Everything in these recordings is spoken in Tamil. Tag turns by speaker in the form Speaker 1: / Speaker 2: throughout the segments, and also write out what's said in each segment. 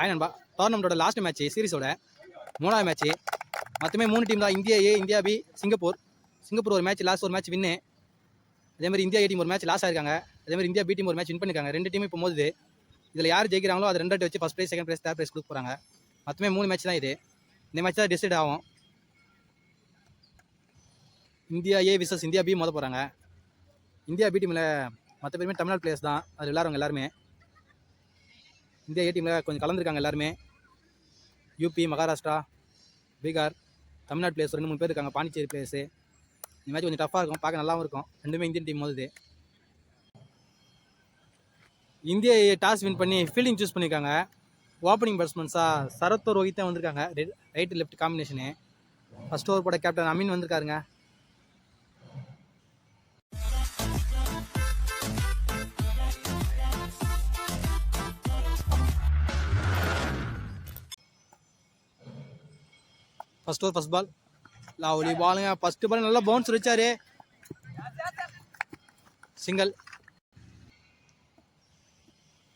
Speaker 1: ஹாய் நண்பா. டோர்னமெண்ட்டோட லாஸ்ட் மேட்ச் சீரிஸோட மூணாவது மேட்ச் மொத்தமே மூணு டீம் தான். India A India B Singapore. Singapore ஒரு மேட்ச் லாஸ்ட் ஒரு மேட்ச் வின்னு அதே மாதிரி இந்தியா ஏ டீம் ஒரு மேட்ச் லாஸ் ஆயிருக்காங்க. அதே மாதிரி இந்தியா பி டீம் ஒரு மேட்ச் வின் பண்ணிருக்காங்க. ரெண்டு டீம் இப்போ மோதுது. இதில் யார் ஜெயிக்கிறாங்களோ அது ரெண்டு வச்சு first prize second prize third prize கொடுக்க போகிறாங்க மொத்தமே மூணு மேட்ச் தான் இது. இந்த மேட்ச் தான் டிசைட் ஆகும். India A versus India B மோத போகிறாங்க இந்தியா பி டீமில் மற்ற பேருமே தமிழ்நாடு பிளேயர்ஸ் தான். அது விளாட்றவங்க எல்லாருமே. இந்தியா ஏ கொஞ்சம் கலந்துருக்காங்க எல்லாருமே. யூபி மகாராஷ்டிரா பீகார் தமிழ்நாடு பிளேஸ் ரெண்டு மூணு பேர் இருக்காங்க. பாண்டிச்சேரி பிளேயர்ஸு இந்த மாதிரி கொஞ்சம் டஃப்பாக இருக்கும். பார்க்க நல்லாவும் இருக்கும். ரெண்டுமே இந்தியன் டீம் மோதுது. இந்தியா டாஸ் வின் பண்ணி ஃபீல்டிங் சூஸ் பண்ணியிருக்காங்க ஓப்பனிங் பேட்ஸ்மேன்ஸாக சரத் ரோஹித் தான் வந்திருக்காங்க. Right left combination first over போட captain Ameen வந்திருக்காருங்க. First over first ball lovely பாலுங்க ஃபர்ஸ்ட் பால் நல்லா பவுன்ஸ் வச்சாரு சிங்கிள்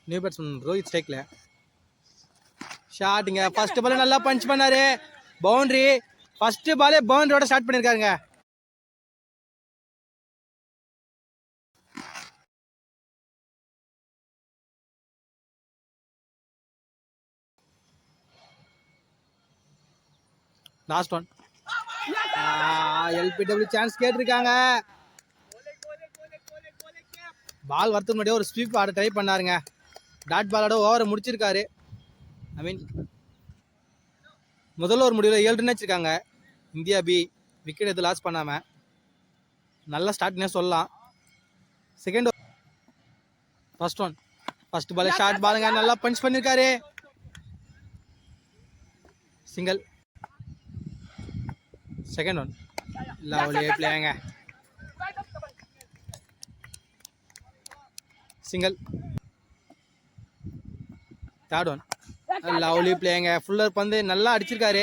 Speaker 1: நியூ பேட்ஸ்மேன் ரோஹித் ஸ்ட்ரைக்கில் ஷாட்டுங்க ஃபஸ்ட்டு பால் நல்லா பஞ்ச் பண்ணார். பவுண்ட்ரி ஃபஸ்ட்டு பாலே பவுண்டரியோட ஸ்டார்ட் பண்ணியிருக்காருங்க லாஸ்ட் ஒன் எல்பிடபிள்யூ சான்ஸ் கேட்டிருக்காங்க. பால் வரத்துக்கு முன்னாடியே ஒரு ஸ்வீப் ஆட ட்ரை பண்ணாருங்க. டாட் பாலோட ஓவரை முடிச்சிருக்காரு. ஐ மீன் முதல்ல ஒரு முடிவில் ஏழு ரன் வச்சுருக்காங்க இந்தியா பி விக்கெட் எதுவும் லாஸ் பண்ணாமல் நல்ல ஸ்டார்ட்னே சொல்லலாம். Second first one first ball short பாலுங்க நல்லா பஞ்ச் பண்ணியிருக்காரு சிங்கிள் செகண்ட் ஒன் லவ்லி பிளேங்க சிங்கிள் தேர்ட் ஒன் லவ்லி பிளேங்க ஃபுல்லர் பந்து நல்லா அடிச்சிருக்காரு.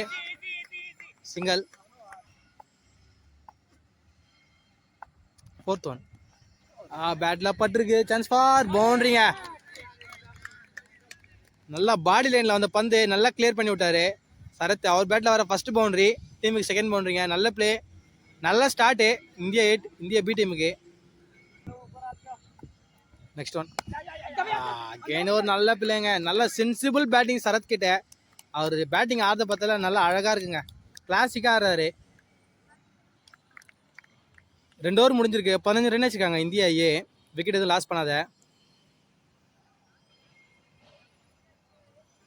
Speaker 1: சிங்கிள் ஃபோர்த் ஒன் ஆ பேட்டில் பட்டிருக்கு. சான்ஸ் ஃபார் பவுண்டரிங்க நல்லா பாடி லைனில் வந்த பந்து நல்லா கிளியர் பண்ணி விட்டாரு. சரத் அவர் பேட்டில் வர ஃபர்ஸ்ட் பவுண்டரி டீமுக்கு செகண்ட் பவுண்டரிங்க நல்ல பிளே நல்ல start India eight India B டீமுக்கு நெக்ஸ்ட் ஒன் அகெயின் ஒரு நல்ல பிள்ளைங்க. நல்ல சென்சிபிள் பேட்டிங் சரத் கிட்ட. அவர் பேட்டிங் ஆடுறத பார்த்தால நல்லா அழகாக இருக்குங்க. கிளாசிக்காக ஆடுறாரு. ரெண்டு ஓவர் முடிஞ்சிருக்கு. பதினஞ்சு ரன் வச்சுருக்காங்க இந்தியா ஏ விக்கெட் எதுவும் லாஸ் பண்ணாத.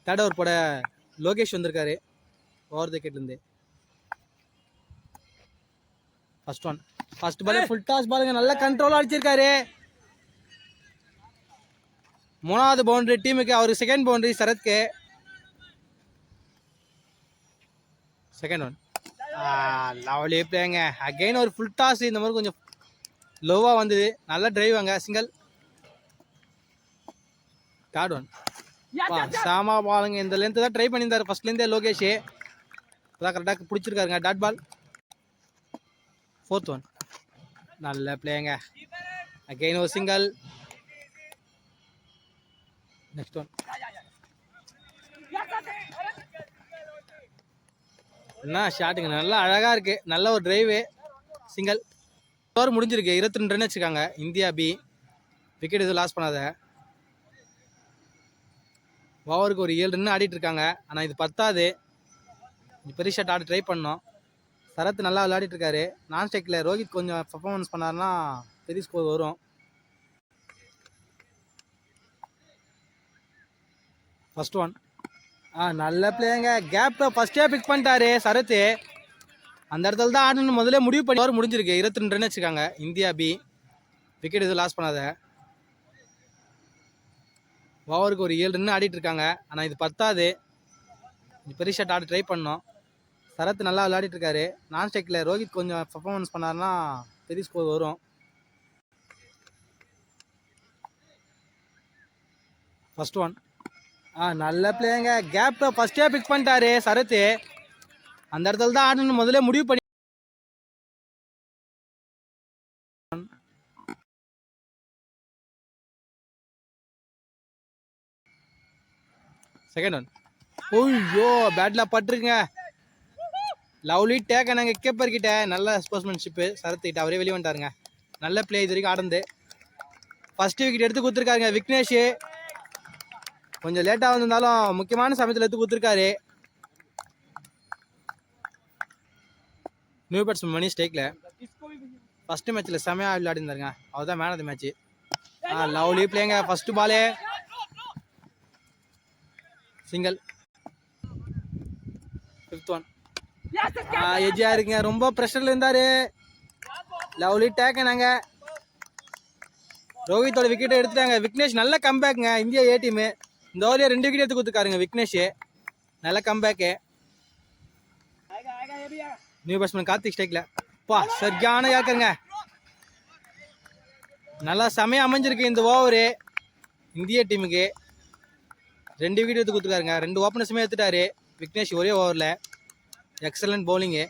Speaker 1: தேர்ட் ஓவர் போட லோகேஷ் வந்திருக்காரு. Over விக்கெட்லேருந்து first one first ball full toss பாலுங்க நல்ல கண்ட்ரோலாக அடிச்சிருக்காரு. மூணாவது பவுண்டரி டீமுக்கு அவருக்கு செகண்ட் பவுண்டரி சரத்க்கு. செகண்ட் ஒன் லவ்லி பிளேங்க அகைன் ஒரு ஃபுல் டாஸ் இந்த மாதிரி கொஞ்சம் லோவாக வந்தது. நல்ல டிரைவ் அங்கே. சிங்கிள் தேர்ட் ஒன் சாமா பாலுங்க இந்த லென்த்து தான் ட்ரை பண்ணியிருந்தாரு. ஃபர்ஸ்ட்லேருந்தே லோகேஷ். அதான் கரெக்டாக பிடிச்சிருக்காருங்க. டாட் பால் ஃபோர்த் ஒன் நல்ல பிளேங்க அகெயின் ஒரு சிங்கிள் நெக்ஸ்ட் ஒன் என்ன ஷாட்டுங்க நல்லா அழகாக இருக்குது நல்ல ஒரு டிரைவு சிங்கல் ஸ்கோர் முடிஞ்சிருக்கு. இருபத்தி ரெண்டு ரன் வச்சுக்காங்க. இந்தியா பி விக்கெட் எதுவும் லாஸ் பண்ணாத. ஓவருக்கு ஒரு ஏழு ரன் ஆடிட்டு இருக்காங்க. ஆனால் இது பத்தாது. பெரிய ஷாட் ஆட ட்ரை பண்ணோம். சரத் நல்லா விளையாடிட்டு இருக்காரு. நான் ஸ்ட்ரைக்கில் ரோஹித் கொஞ்சம் பர்ஃபார்மன்ஸ் பண்ணாருன்னா பெரிய ஸ்கோர் வரும். ஃபர்ஸ்ட் ஒன் ஆ நல்ல பிளேயங்க கேப்பை ஃபஸ்ட்டே பிக் பண்ணிட்டாரு சரத். அந்த இடத்துல தான் ஆடணும்னு முதல்ல முடிவு பண்ணி ஓவர் முடிஞ்சிருக்கு. இருபத்தி ரெண்டு ரன் வச்சுக்காங்க. இந்தியா பி விக்கெட் எதுவும் லாஸ் பண்ணாத. ஓவருக்கு ஒரு ஏழு ரன் ஆடிட்டு இருக்காங்க. ஆனால் இது பத்தாது. பெரிய ஷாட் ஆட ட்ரை பண்ணோம். சரத் நல்லா விளையாடிட்டு இருக்காரு நான் ஸ்ட்ரைக்கில் ரோஹித் கொஞ்சம் பர்ஃபார்மன்ஸ் பண்ணாருன்னா பெரிய ஸ்கோர் வரும். ஃபர்ஸ்ட் ஒன் ஆ நல்ல பிளேங்க கேப்பை ஃபஸ்ட்டே பிக் பண்ணிட்டாரு சரத். அந்த இடத்துல தான் ஆடணும்னு முதல்ல முடிவு பண்ணி செகண்ட் ஒன் ஓய்யோ பேட்டில் பட்டிருக்குங்க. லவ்லி டேக்க நாங்கள் கீப்பர் கிட்ட நல்ல ஸ்போர்ட்ஸ்மேன்ஷிப்பு சரத்து கிட்ட அவரே வெளியே வந்துட்டாருங்க. நல்ல பிளே இது வரைக்கும் ஆடந்து. ஃபர்ஸ்ட் விக்கெட் எடுத்து கொடுத்துருக்காருங்க விக்னேஷ். கொஞ்சம் லேட்டாக வந்திருந்தாலும் முக்கியமான சமயத்தில் எடுத்து கொடுத்துருக்காரு. நியூ பேட்ஸ்மேன் மணி ஸ்டேக்கில் ஃபர்ஸ்ட் மேட்ச்சில் செமையாக விளையாடிருந்தாருங்க. அவர் தான் man of the match ah lovely பிளேங்க first பாலே சிங்கிள் ஃபிஃப்த் ஒன் எஜ்ஜா இருக்குங்க ரொம்ப ப்ரெஷரில் இருந்தார். லவ்லி டேக்கனாங்க ரோஹித்தோட விக்கெட்டை எடுத்துட்டாங்க. விக்னேஷ் நல்ல கம்பேக்குங்க இந்தியா ஏ டீமு இந்த ஓவரில் ரெண்டு விக்கெட் எடுத்து கொடுத்துருக்காருங்க விக்னேஷ். நல்ல கம்பேக்கு நியூ பேட்ஸ்மேன் கார்த்திக் ஸ்டேக்கில் பா சரியான யாக்கருங்க நல்லா செமையாக அமைஞ்சிருக்கு இந்த ஓவரு இந்திய டீமுக்கு ரெண்டு விக்கெட் எடுத்து கொடுத்துருக்காருங்க. ரெண்டு ஓப்பனர்ஸுமே எடுத்துட்டாரு. விக்னேஷ் ஒரே ஓவரில் எக்ஸலண்ட் பவுலிங்கு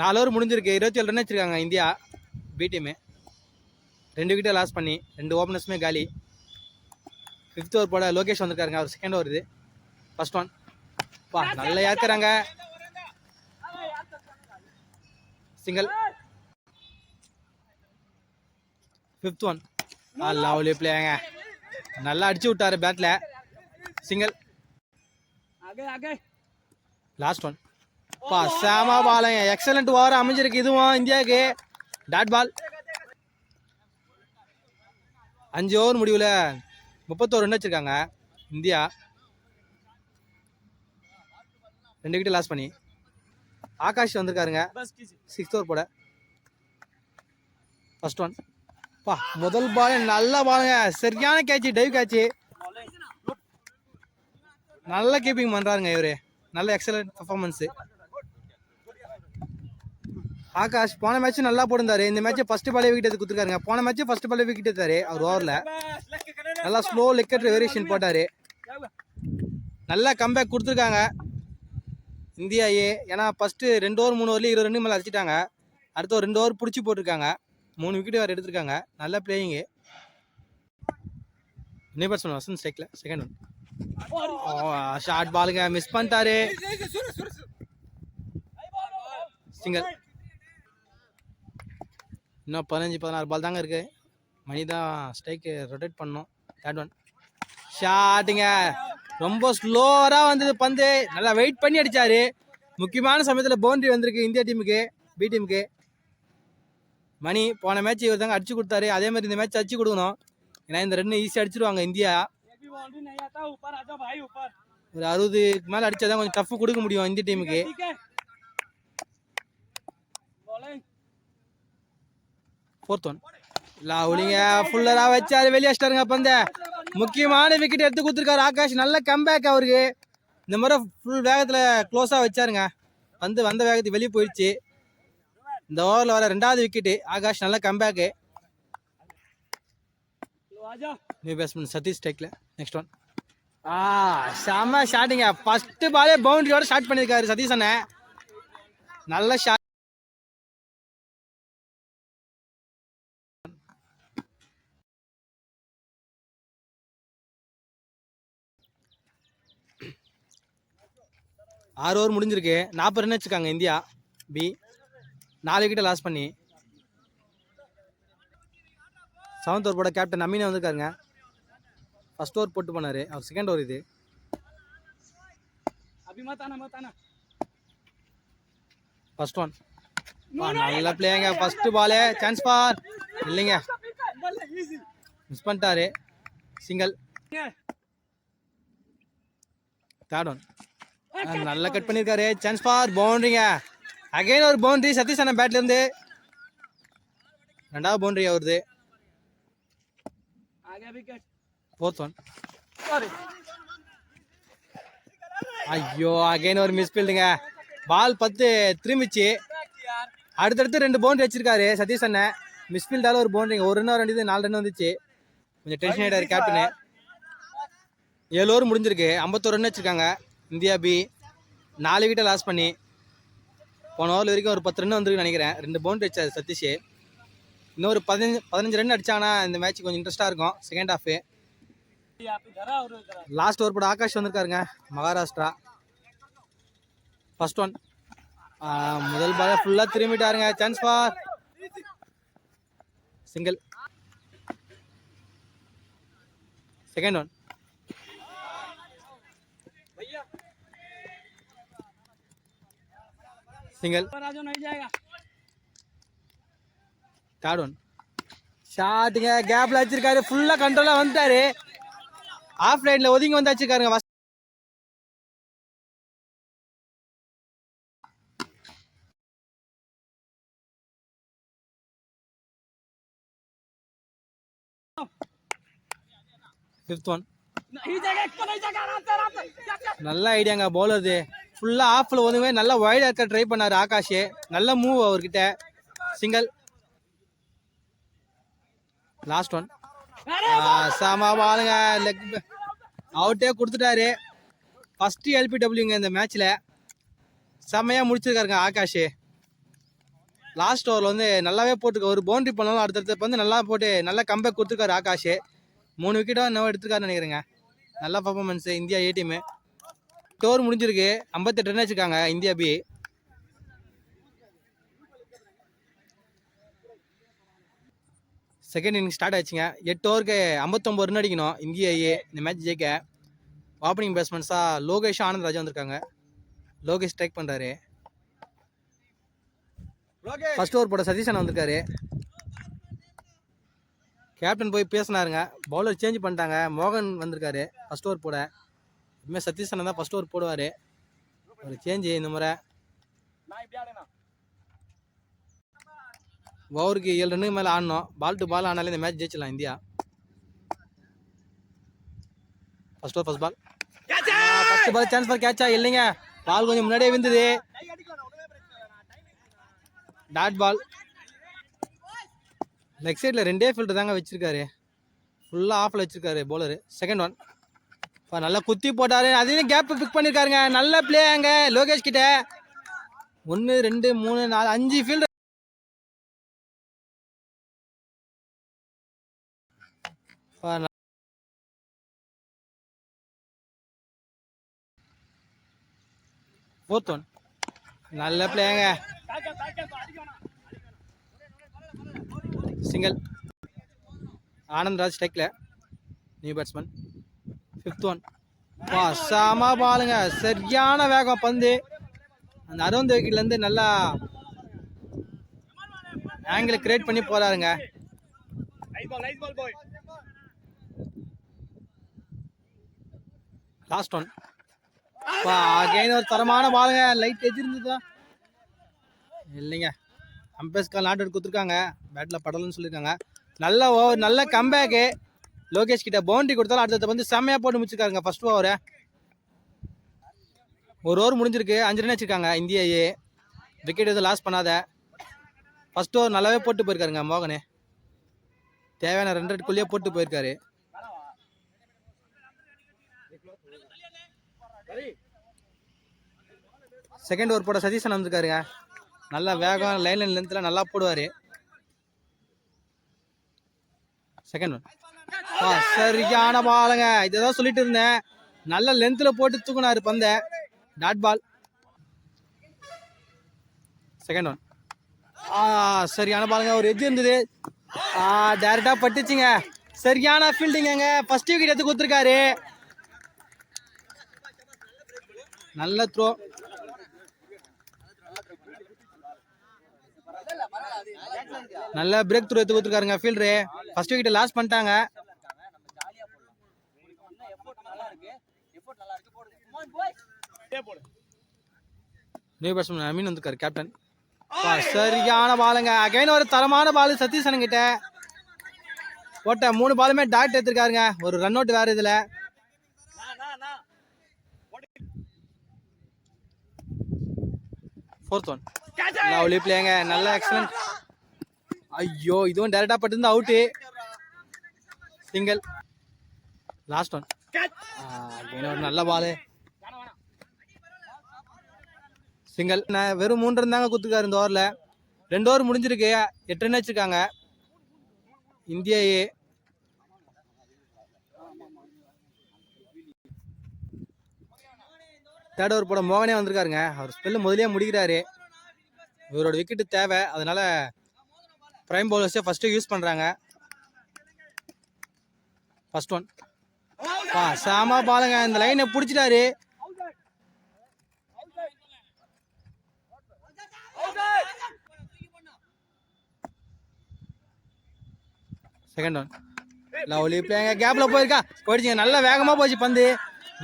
Speaker 1: நாலு ஓவர் முடிஞ்சிருக்கு. இருபத்தி ஏழு ரன் வச்சுருக்காங்க இந்தியா. பி டீமு ரெண்டு விக்கெட்டை லாஸ் பண்ணி ரெண்டு ஓப்பனர்ஸுமே காலி. ஃபிஃப்த் ஓவர் போட லோகேஷ் வந்திருக்காருங்க. அவர் செகண்ட் ஓவர் இது. ஃபர்ஸ்ட் ஒன் பா நல்லா ஏற்கிறாங்க சிங்கிள் ஃபிஃப்த் ஒன் ஆ லவ்லி பிளேங்க நல்லா அடிச்சு விட்டாரு பேட்டில் சிங்கிள் லாஸ்ட் ஒன் பா சேமா பாலங்க எக்ஸலண்ட் ஓவர் அமைஞ்சிருக்கு இதுவும் இந்தியாவுக்கு? டாட் பால் அஞ்சு ஓவர் முடிவில். முப்பத்தோரு ரன் வச்சுருக்காங்க. இந்தியா. ரெண்டு விக்கெட் லாஸ் பண்ணி. ஆகாஷ் வந்திருக்காருங்க. சிக்ஸ்த் ஓவர் போட ஃபர்ஸ்ட் ஒன் பா முதல் பால் நல்ல பாலுங்க சரியான கேட்சு டைவ் கேட்சு நல்ல கீப்பிங் பண்ணுறாருங்க இவரு. நல்ல எக்ஸலண்ட் பர்ஃபார்மன்ஸ் ஆகாஷ் போன மேட்ச் நல்லா போடுந்தாரு இந்த மேட்ச் ஃபர்ஸ்ட் பாலே விக்கெட் எடுத்து கொடுத்துருக்காருங்க. போன மேட்ச் ஃபர்ஸ்ட் பாலே விக்கெட் எடுத்தாரு. அவர் ஓவரில் நல்லா ஸ்லோ லிக்கெட் வேரியேஷன் போட்டார். நல்லா கம்பேக் கொடுத்துருக்காங்க. India A. ஏன்னா ஃபஸ்ட்டு ரெண்டு ஓவர் மூணு ஓவர்லேயே இருபது ரெண்டு மேலே அடிச்சிட்டாங்க. அடுத்த ஒரு ரெண்டு ஓவர் பிடிச்சி போட்டிருக்காங்க. மூணு விக்கெட் வேறு எடுத்திருக்காங்க. நல்ல பிளேயிங்கு நியூ பேட்ஸ்மேன் வசந்த் ஸ்டேக்கில் செகண்ட் ஒன் ஷார்ட் பாலுங்க மிஸ் பண்ணிட்டாரு சிங்கர் இன்னும் பதினஞ்சு பதினாறு பால் தாங்க இருக்கு. மணி தான் ஸ்ட்ரைக்கு ரொட்டேட் பண்ணோம் தேர்ட் ஒன் ஷாட்டுங்க ரொம்ப ஸ்லோவராக வந்தது பந்து. நல்லா வெயிட் பண்ணி அடிச்சாரு. முக்கியமான சமயத்தில் பவுண்டரி வந்திருக்கு இந்தியா டீமுக்கு பி டீமுக்கு மணி போன மேட்ச் இவர் தாங்க அடிச்சு கொடுத்தாரு. அதே மாதிரி இந்த மேட்ச் அடிச்சு கொடுக்கணும். ஏன்னா இந்த ரெண்டு ஈஸியாக அடிச்சிருவாங்க இந்தியா. ஒரு அறுபதுக்கு மேலே அடிச்சாதான் கொஞ்சம் டஃப் கொடுக்க முடியும் இந்திய டீமுக்கு ஃபோர்த் ஒன் லவ்லிங்க ஃபுல்லராக வச்சாரு வெளியே வச்சிட்டாருங்க பந்த முக்கியமான விக்கெட் எடுத்து கொடுத்துருக்காரு ஆகாஷ். நல்ல கம்பேக் அவருக்கு. இந்த முறை ஃபுல் வேகத்தில் க்ளோஸாக வச்சாருங்க. பந்து வந்த வேகத்துக்கு வெளியே போயிடுச்சு. இந்த ஓவரில் வர ரெண்டாவது விக்கெட்டு ஆகாஷ் நல்ல கம்பேக்கு நியூ பேட்ஸ்மேன் சதீஷ் டேக்கில் நெக்ஸ்ட் ஒன் ஆ செம்ம ஷாட்டிங்க ஃபஸ்ட்டு பாலே பவுண்டரியோட ஸ்டார்ட் பண்ணியிருக்காரு சதீஷ் அண்ணன் நல்ல ஷாட் ஆறு ஓவர் முடிஞ்சிருக்கு. நாற்பது ரன் வச்சுருக்காங்க இந்தியா. பி நாலு விக்கெட்டை லாஸ் பண்ணி. செவன்த் ஓவர் போட கேப்டன் அமீனே வந்திருக்காருங்க. ஃபர்ஸ்ட் ஓவர் போட்டு பண்ணாரு அவர் செகண்ட் ஓவர் இது. ஃபர்ஸ்ட் ஒன் நல்ல பிளேங்க ஃபர்ஸ்ட் பாலே சான்ஸ் பார் இல்லைங்க. மிஸ் பண்ணிட்டாரு. சிங்கிள் தேர்ட் ஒன் நல்லா கட் பண்ணியிருக்காரு சான்ஸ் ஃபார் பவுண்டரிங்க அகைன் ஒரு பவுண்டரி சதீஷ் அண்ணன் பேட்ல இருந்து. ரெண்டாவது பவுண்டரி அவருது ஃபோர்த் ஒன் ஐயோ அகைன் ஒரு மிஸ் ஃபீல்டுங்க பால் பத்து திரும்பிச்சு. அடுத்தடுத்து ரெண்டு பவுண்டரி வச்சிருக்காரு சதீஷ் அண்ணன் மிஸ் ஃபீல்டால ஒரு பவுண்டரிங்க ஒரு ரன் ரெண்டு இது நாலு ரன் வந்துச்சு. கொஞ்சம் டென்ஷன் ஆயிட்டாரு கேப்டனு ஏழு ஓவர் முடிஞ்சிருக்கு. ஐம்பத்தோரு ரன் வச்சிருக்காங்க. இந்தியா பி நாலு விக்கெட்டை லாஸ் பண்ணி. போன ஓவர் வரைக்கும் ஒரு பத்து ரன் வந்துருக்குன்னு நினைக்கிறேன். ரெண்டு பவுண்டரி வச்சார் சதீஷ். இன்னொரு பதினஞ்சு பதினஞ்சு ரன் அடிச்சாங்கன்னா இந்த மேட்ச் கொஞ்சம் இன்ட்ரெஸ்ட்டாக இருக்கும். செகண்ட் ஹாஃபு லாஸ்ட் ஓவர் போட ஆகாஷ் வந்திருக்காருங்க. மகாராஷ்டிரா. ஃபர்ஸ்ட் ஒன் முதல் பால ஃபுல்லாக திரும்பிட்டாருங்க. Chance for single second one single third one ஷாட்டுங்க கேப்ல வச்சிருக்காரு. ஃபுல்லா கண்ட்ரோலா வந்துட்டாரு. ஆஃப் லைன்ல ஒதுங்கி வந்து வச்சிருக்காருங்க ஃபிஃப்த் ஒன் நல்ல ஐடியாங்க பவுலர்து ஃபுல்லாக ஆஃபில் ஒதுவே நல்லா வைடாக இருக்க ட்ரை பண்ணார் ஆகாஷ். நல்ல மூவ் அவர்கிட்ட. சிங்கிள் லாஸ்ட் ஒன் சம பாலுங்க லெக் அவுட்டே கொடுத்துட்டாரு. ஃபஸ்ட்டு எல்பிடபிள்யூங்க இந்த மேட்ச்சில் செம்மையாக முடிச்சிருக்காருங்க ஆகாஷ். லாஸ்ட் ஓவரில் வந்து நல்லாவே போட்டுருக்க. ஒரு பவுண்டரி பண்ணாலும் அடுத்தடுத்து வந்து நல்லா போட்டு நல்லா கம்பேக் கொடுத்துருக்காரு ஆகாஷ். மூணு விக்கெட்டாக இன்னும் எடுத்துருக்காருன்னு நினைக்கிறேங்க. நல்ல பர்ஃபார்மன்ஸு இந்தியா ஏ டீமு டோர் முடிஞ்சிருக்கு. ஐம்பத்தெட்டு ரன் வச்சுருக்காங்க India B second inning start ஆச்சுங்க. எட்டு ஓவருக்கு ஐம்பத்தொம்பது ரன் அடிக்கணும். இந்தியா ஏ இந்த மேட்ச் ஜெயிக்க. ஓப்பனிங் பேட்ஸ்மேன்ஸாக லோகேஷ் ஆனந்த் ராஜா வந்திருக்காங்க. லோகேஷ் ஸ்ட்ரைக் பண்ணுறாரு ஃபர்ஸ்ட் ஓவர் போட சதீஷன் வந்திருக்காரு. கேப்டன் போய் பேசினாருங்க. பவுலர் சேஞ்ச் பண்ணிட்டாங்க. மோகன் வந்திருக்காரு. ஃபர்ஸ்ட் ஓவர் போட. இனிமேல் சதீஷ் தான் ஃபர்ஸ்ட் ஓவர் போடுவார். ஒரு சேஞ்சு இந்த முறை. ஓவருக்கு ஏழு ரன்னுக்கு மேலே ஆடணும். பால் டு பால் ஆனாலே இந்த match ஜெயிச்சிடலாம் India. First over first ball first ball chance for கேட்சா இல்லைங்க. பால் கொஞ்சம் முன்னாடியே விழுந்தது. டாட் பால் லெக் சைடில் ரெண்டே ஃபீல்டர் தாங்க வச்சிருக்காரு. ஃபுல்லாக ஆஃபில் வச்சிருக்காரு பவுலரு செகண்ட் ஒன் இப்போ நல்லா குத்தி போட்டார். அதையும் கேப் பிக் பண்ணியிருக்காருங்க நல்ல பிளே அங்கே. லோகேஷ் கிட்ட ஒன்று ரெண்டு மூணு நாலு அஞ்சு ஃபீல்டர் ஃபோர்த் ஒன் நல்ல பிளேங்க single Anandraj Raj new batsman fifth one பா செம பாலுங்க சரியான வேகம் பந்து. அந்த அறுபது விக்கெட்லேருந்து நல்லா ஆங்கிள் கிரியேட் பண்ணி போறாருங்க. லாஸ்ட் ஒன் அகைன் ஒரு தரமான பாலுங்க. லைட் எதிர்ந்ததா இல்லைங்க. அம்பேஸ்கர் நாட்டு கொடுத்துருக்காங்க. பேட்டில் படலன்னு சொல்லியிருக்காங்க நல்ல ஓவர் நல்ல கம்பேக்கு லோகேஷ் கிட்ட பவுண்டரி கொடுத்தாலும் அடுத்தது வந்து செம்மையாக போட்டு முடிச்சிருக்காருங்க. ஃபர்ஸ்ட் ஓவரை ஒரு ஓவர் முடிஞ்சிருக்கு. அஞ்சு ரன் வச்சிருக்காங்க. இந்தியா ஏ விக்கெட் எதுவும் லாஸ் பண்ணாத. ஃபஸ்ட் ஓவர் நல்லாவே போட்டு போயிருக்காருங்க மோகனே. தேவையான ரெண்டு ரன்குள்ளேயே போட்டு போயிருக்காரு. செகண்ட் ஓவர் போட சதீஷன் வந்திருக்காருங்க. நல்லா வேகம் லைன் லைன் லென்த்தில் நல்லா போடுவார். செகண்ட் ஒன் ஆ சரியான பாலுங்க இதுதான் சொல்லிட்டு இருந்தேன். நல்ல லென்த்தில் போட்டு தூக்குனாரு பந்த. Dot ball second one ah சரியான பாலுங்க ஒரு எஜ் இருந்தது. டேரெக்டாக பட்டுச்சுங்க. சரியான ஃபீல்டிங்க ஃபர்ஸ்ட் விக்கெட் எடுத்து கொடுத்துருக்காரு. நல்ல த்ரோ நல்ல பிரேக் த்ரூ எடுத்து கொடுத்துருக்காருங்க ஃபீல்டரு ஃபர்ஸ்ட் விக்கெட் லாஸ் பண்ணிட்டாங்க. நியூ பேட்ஸ்மேன் அமீன் வந்திருக்காரு கேப்டன் சரியான பாலுங்க அகைன் ஒரு தரமான பால் சதீஷன் கிட்ட. போட்ட மூணு பாலுமே டாட் எடுத்திருக்காருங்க. ஒரு ரன் அவுட் வேற இதுல. ஃபோர்த் ஒன் லவ்லி பிளேங்க நல்ல எக்ஸலன்ட் ஐயோ இதுவும் டேரக்டா பட்டிருந்தா அவுட்டு சிங்கிள் லாஸ்ட் ஒன் ஒரு நல்ல பாலு சிங்கல் நான் வெறும் மூன்று இருந்தாங்க குத்துக்காரு இந்த ஓவரில் ரெண்டு ஓவர் முடிஞ்சிருக்கு. எட்டு ரன் வச்சுருக்காங்க. இந்தியா தேர்ட் ஓவர் போட மோகனே வந்திருக்காருங்க. அவர் ஸ்பெல்லு முதலே முடிக்கிறாரு. இவரோட விக்கெட்டு தேவை. அதனால பிரைம் பவுலர்ஸே ஃபஸ்ட்டு யூஸ் பண்ணுறாங்க ஃபஸ்ட் ஒன் பா சாமா பாலுங்க இந்த லைனை பிடிச்சிட்டாரு. செகண்ட் ஒன் லவ்லி பிளேங்க கேப்பில் போயிருக்கா. போயிடுச்சுங்க. நல்ல வேகமாக போச்சு பந்து.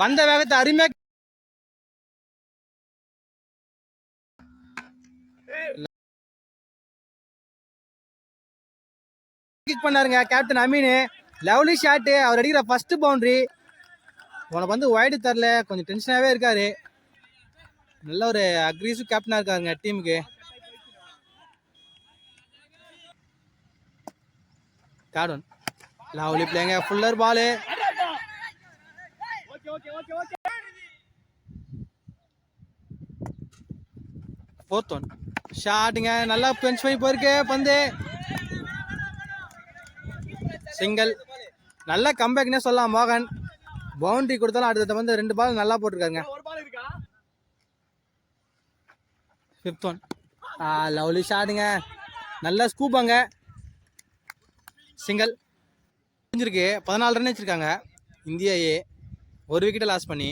Speaker 1: வந்த வேகத்தை அருமையாக பண்ணாருங்க கேப்டன் அமீனு லவ்லி ஷாட்டு அவர் அடிக்கிற ஃபஸ்ட்டு பவுண்டரி உனக்கு வந்து ஒய்டு தரல கொஞ்சம் டென்ஷனாகவே இருக்கார். நல்ல ஒரு அக்ரீஸும் கேப்டனாக இருக்காருங்க டீமுக்கு தேர்ட் ஒன் லவ்லி பிளேங்க ஃபுல்லர் பாலு ஃபோர்த் ஒன் ஷாட்டுங்க நல்லா பெஞ்ச் பண்ணி போயிருக்கு பந்து. சிங்கிள் நல்ல கம்பேக்னே சொல்லலாம் மோகன். பவுண்டரி கொடுத்தாலும் அடுத்த வந்து ரெண்டு பால் நல்லா போட்டிருக்காருங்க ஃபிஃப்த் ஒன் ஆ லவ்லி ஷாட்டுங்க நல்ல ஸ்கூப்பாங்க சிங்கிள் முடிஞ்சிருக்கு. பதினாலு ரன் வச்சிருக்காங்க. இந்தியா ஏ ஒரு விக்கெட்டை லாஸ் பண்ணி.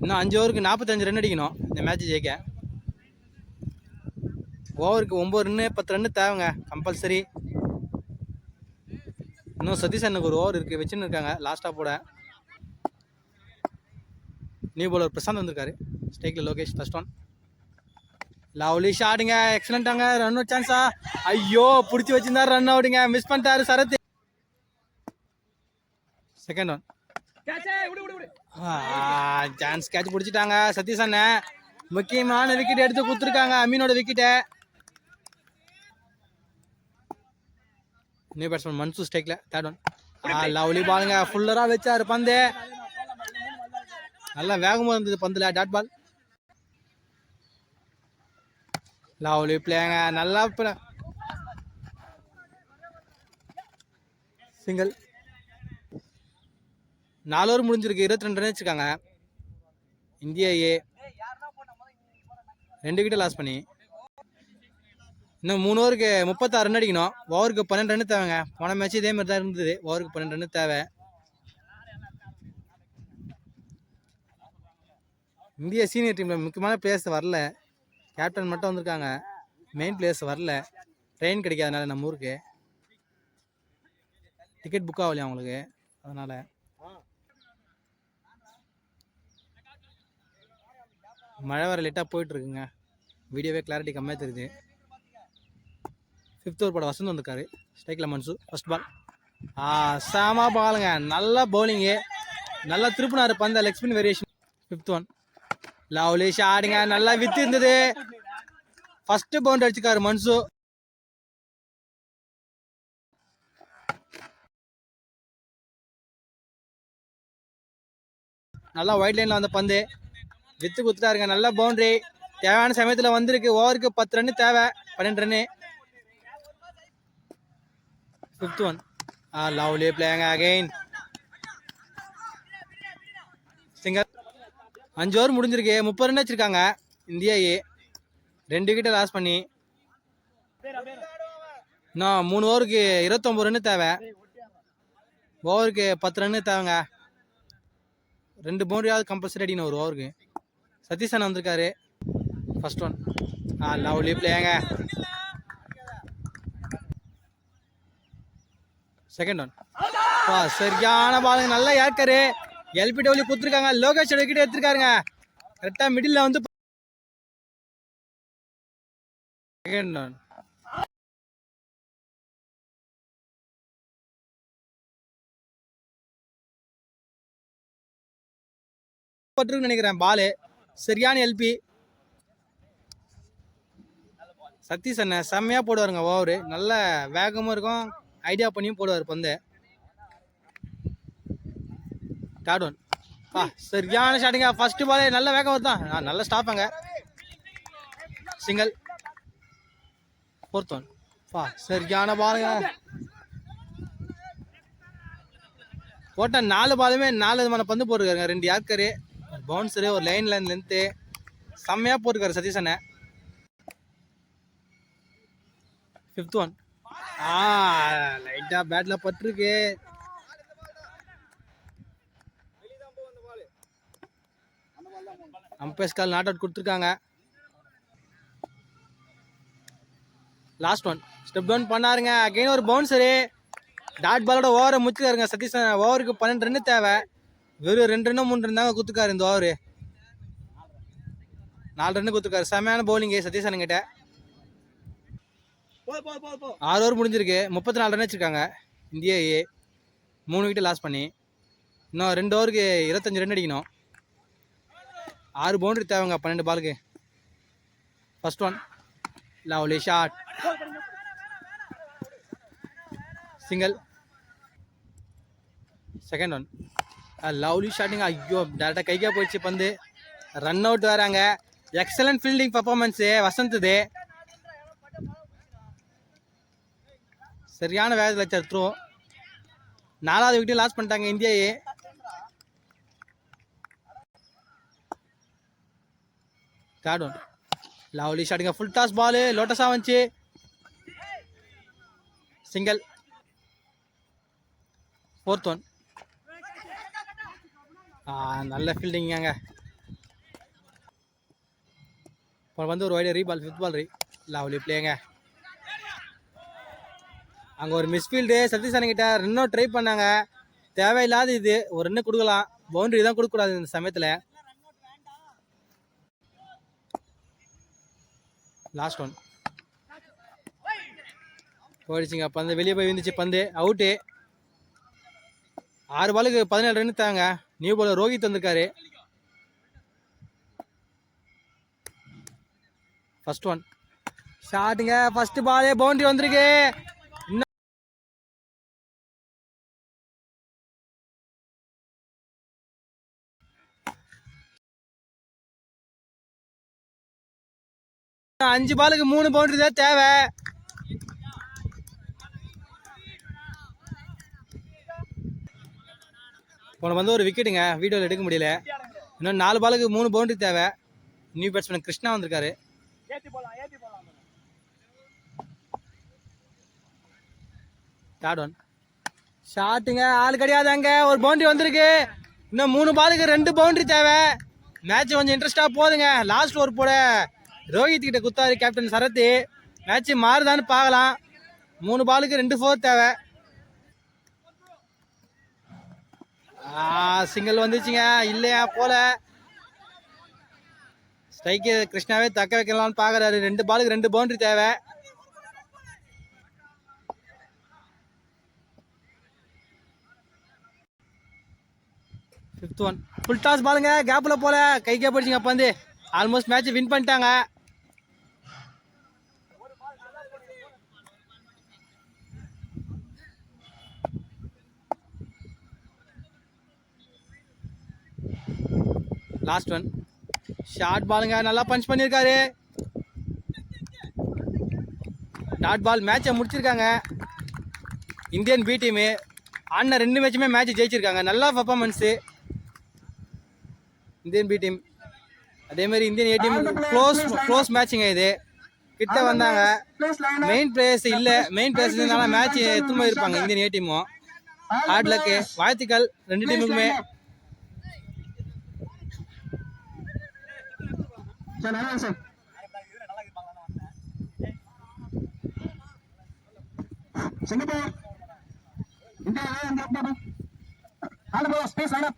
Speaker 1: இன்னும் அஞ்சு ஓவருக்கு நாற்பத்தஞ்சு ரன் அடிக்கணும். இந்த மேட்ச் ஜெயிக்க. ஓவருக்கு ஒம்பது ரன்னு பத்து ரன்னு தேவைங்க. கம்பல்சரி இன்னும் சதீஷ் அண்ணனுக்கு ஒரு ஓவர் இருக்குது வச்சுன்னு இருக்காங்க. லாஸ்ட்டாக போட. நியூ பவுலர் பிரசாந்த் வந்திருக்காரு. ஸ்டேக்கில் லோகேஷ் ஃபர்ஸ்ட் ஒன் லவ்லி ஷாட்டுங்க எக்ஸலண்டாங்க ரன் அவுட் சான்ஸா ஐயோ பிடிச்சி வச்சிருந்தாரு ரன் அவுட்டுங்க மிஸ் பண்ணிட்டாரு Sarath. Second one chance catch பிடிச்சிட்டாங்க. சதீஷ் அண்ணன். முக்கியமான விக்கெட் எடுத்து கொடுத்துருக்காங்க அமீனோட விக்கெட்டை நியூ பேட்ஸ்மேன் மன்சூ ஸ்டேக்ல தேர்ட் ஒன் லவ்லி பாலுங்க ஃபுல்லரா வச்சாரு பந்து. நல்லா வேகமா இருந்தது பந்துல டாட் பால் லவ்லி பிளேங்க நல்லா சிங்கிள் நாலு ஓவர் முடிஞ்சிருக்கு. இருபத்தி ரெண்டு ரன் வச்சிருக்காங்க. இந்தியா ஏ ரெண்டு விக்கெட் லாஸ் பண்ணி. இன்னும் மூணு ஓவருக்கு முப்பத்தாறு ரன் அடிக்கணும். ஓவருக்கு பன்னெண்டு ரன் தேவைங்க. போன மேட்ச் இதே மாதிரி தான் இருந்தது. ஓவருக்கு பன்னெண்டு ரன் தேவை. இந்திய சீனியர் டீமில் முக்கியமான பிளேயர்ஸ் வரல. கேப்டன் மட்டும் வந்திருக்காங்க. மெயின் பிளேயர்ஸ் வரல. ட்ரெயின் கிடைக்காதனால நம்ம ஊருக்கு. டிக்கெட் புக் ஆகலையா அவங்களுக்கு அதனால். மழை வர லேட்டாக போயிட்டுருக்குங்க வீடியோவே கிளாரிட்டி கம்மியாக தெரியுது. ஃபிஃப்த் ஓவர் போட வசந்த் வந்திருக்காரு. ஸ்ட்ரைக்கில் மன்சு ஃபர்ஸ்ட் பால் ஆ சாமா பாலுங்க நல்லா பவுலிங்கு நல்லா திருப்பினார் பந்த leg spin variation fifth one lovely ஷாடுங்க நல்லா வித்து இருந்தது. ஃபர்ஸ்ட் பவுண்ட் அடிச்சுக்காரு மன்சு. நல்லா ஒயிட் லைனில் வந்த பந்து. வித்து குத்துட்டாருங்க. நல்ல பவுண்டரி தேவையான சமயத்தில் வந்திருக்கு. ஓவருக்கு பத்து ரன்னு தேவை. பன்னெண்டு run fifth one ah lovely playing again single அஞ்சு ஓவர் முடிஞ்சிருக்கு. முப்பது ரன் வச்சிருக்காங்க. இந்தியா ஏ ரெண்டு விக்கெட்டை லாஸ் பண்ணி. இன்னும் மூணு ஓவருக்கு இருபத்தொம்பது ரன்னு தேவை. ஓவருக்கு பத்து ரன்னு தேவைங்க. ரெண்டு பவுண்டரியாவது கம்பல்சரி அடிக்கணும் ஒரு ஓவருக்கு சதீஷ் அண்ணன் வந்திருக்காரு. ஃபர்ஸ்ட் ஒன் ஆ லவ்லி பிளேங்க செகண்ட் ஒன் வா சரியான பாலுங்க நல்ல ஏற்காரு எல்பி டபிள்யூ கொடுத்துருக்காங்க. லோகேஷ் எடுக்கிட்டே எடுத்திருக்காருங்க. கரெக்டாக மிடில் வந்து செகண்ட் ஒன் பட்டிருக்குன்னு நினைக்கிறேன் பாலு சரியான எல்பி சதீஷ் அண்ணன் செம்மையாக போடுவாருங்க ஓவரு நல்ல வேகமும் இருக்கும். ஐடியா பண்ணியும் போடுவார் பந்து. தேர்ட் ஒன் பா சரியான ஷாட்டுங்க ஃபர்ஸ்ட் பாலே நல்ல வேகம் வருதான் நல்ல ஸ்டாப்பாங்க சிங்கிள் ஃபோர்த் ஒன் பா சரியான பாலுங்க போட்ட நாலு பாலுமே நாலு விதமான பந்து போட்டிருக்காருங்க. ரெண்டு யார்க்கரு? பவுன்சரு ஒரு லைன் லைன் லென்த்து செம்மையாக போட்டிருக்காரு சதீஷ் ஃபிஃப்த் ஒன் ஆ லைட்டாக பேட்டில் பட்டிருக்கு. அம்பேஸ் கால் நாட் அவுட் கொடுத்துருக்காங்க. லாஸ்ட் ஒன் ஸ்டெப் டவுன் பண்ணாருங்க. அகைன் ஒரு பவுன்சரு டாட் பாலோட ஓவரை முடிச்சுக்காருங்க சதீஷ். ஓவருக்கு பன்னெண்டு ரன்னு தேவை. வெறும் ரெண்டு ரன்னு மூணு ரன் தாங்க கொடுத்துருக்காரு இந்த ஓவரு நாலு ரன்னு கொடுத்துருக்காரு. செமையான பவுலிங்கு சதீஷ் அண்ணங்கிட்ட ஆறு ஓவர் முடிஞ்சிருக்கு. முப்பத்தி நாலு ரன் வச்சிருக்காங்க. இந்தியா ஏ மூணு விக்கெட் லாஸ் பண்ணி. இன்னும் ரெண்டு ஓவருக்கு இருபத்தஞ்சி ரன் அடிக்கணும். ஆறு பவுண்டரி தேவைங்க. பன்னெண்டு பாலுக்கு first one lovely shot single second one lovely shooting ஐயோ டேரெக்டாக கைக்கே போயிடுச்சு பந்து. ரன் அவுட் வராங்க எக்ஸலண்ட் ஃபீல்டிங் பர்ஃபார்மன்ஸு வசந்தது சரியான வேகத்தில் சத்துரும் நாலாவது விக்கெட் லாஸ் பண்ணிட்டாங்க இந்தியாயே. தேர்ட் ஒன் லவ்லி ஷாட்டுங்க ஃபுல் டாஸ் பால் லோட்டஸாக வந்துச்சு. சிங்கிள் ஃபோர்த் ஒன் நல்ல ஃபீல்டிங்காங்க இப்போ வந்து ஒரு வைடு ரீபால் ஃபிஃப்த் பால் ரீ லவ்லி பிளேங்க அங்கே ஒரு மிஸ்ஃபீல்டு சதீஷ் அண்ணங்கிட்ட ரன்னும் ட்ரை பண்ணாங்க. தேவையில்லாத இது. ஒரு ரன்னு கொடுக்கலாம். பவுண்டரி தான் கொடுக்கக்கூடாது இந்த சமயத்தில். லாஸ்ட் ஒன் போயிடுச்சுங்க. பந்து வெளியே போய் விழுந்துச்சு. பந்து அவுட்டு ஆறு பாலுக்கு பதினேழு ரன் தாங்க. நியூ பாலர் ரோஹித் வந்திருக்காரு. ஃபர்ஸ்ட் ஒன் ஷாட்டுங்க ஃபர்ஸ்ட் பாலே பவுண்டரி வந்திருக்கு. அஞ்சு பாலுக்கு மூணு பவுண்டரி தான் தேவை. உனக்கு வந்து ஒரு விக்கெட்டுங்க வீடியோவில் எடுக்க முடியல. இன்னும் நாலு பாலுக்கு மூணு பவுண்டரி தேவை. நியூ பேட்ஸ்மேன் கிருஷ்ணா வந்திருக்காரு. தேர்ட் ஒன் ஷாட்டுங்க ஆள் கிடையாது அங்கே. ஒரு பவுண்டரி வந்திருக்கு. இன்னும் மூணு பாலுக்கு ரெண்டு பவுண்டரி தேவை. மேட்ச் கொஞ்சம் இன்ட்ரெஸ்டாக போதுங்க. லாஸ்ட் ஒரு போட. ரோஹித் கிட்ட குத்தாரு கேப்டன் சரத்து. மேட்ச் மாறுதான்னு பார்க்கலாம். மூணு பாலுக்கு ரெண்டு ஃபோர் தேவை. சிங்கிள் வந்துச்சுங்க. இல்லையா போல. ஸ்ட்ரைக்கு கிருஷ்ணாவே தக்க வைக்கலாம்னு பார்க்குறாரு. ரெண்டு பாலுக்கு ரெண்டு பவுண்டரி தேவை. ஃபிஃப்த் ஒன் ஃபுல் டாஸ் பாலுங்க கேப்பில் போல. கை கேப் அடிச்சுங்க அப்போ வந்து. ஆல்மோஸ்ட் மேட்ச் வின் பண்ணிட்டாங்க. லாஸ்ட் ஒன் ஷார்ட் பாலுங்க நல்லா பஞ்ச் பண்ணியிருக்காரு டாட் பால் மேட்சை முடிச்சிருக்காங்க. இந்தியன் பி டீமு ஆடின ரெண்டு மேட்சுமே மேட்ச் ஜெயிச்சிருக்காங்க. நல்லா பர்ஃபார்மன்ஸு இந்தியன் பி டீம் அதே மாதிரி Indian A team close close மேட்சுங்க இது. கிட்ட வந்தாங்க. மெயின் பிளேயர்ஸ் இல்லை. மெயின் பிளேயர்ஸ் இருந்தாலும் மேட்ச் எத்தனை இருப்பாங்க இந்தியன் ஏ டீமும் ஹார்ட் லக்கு வாழ்த்துக்கள். ரெண்டு டீமுக்குமே
Speaker 2: சார் நல்லா சார் சிங்கப்பூர் இந்தியா இந்த ஆளுங்க ஸ்பேஸ் ஆனா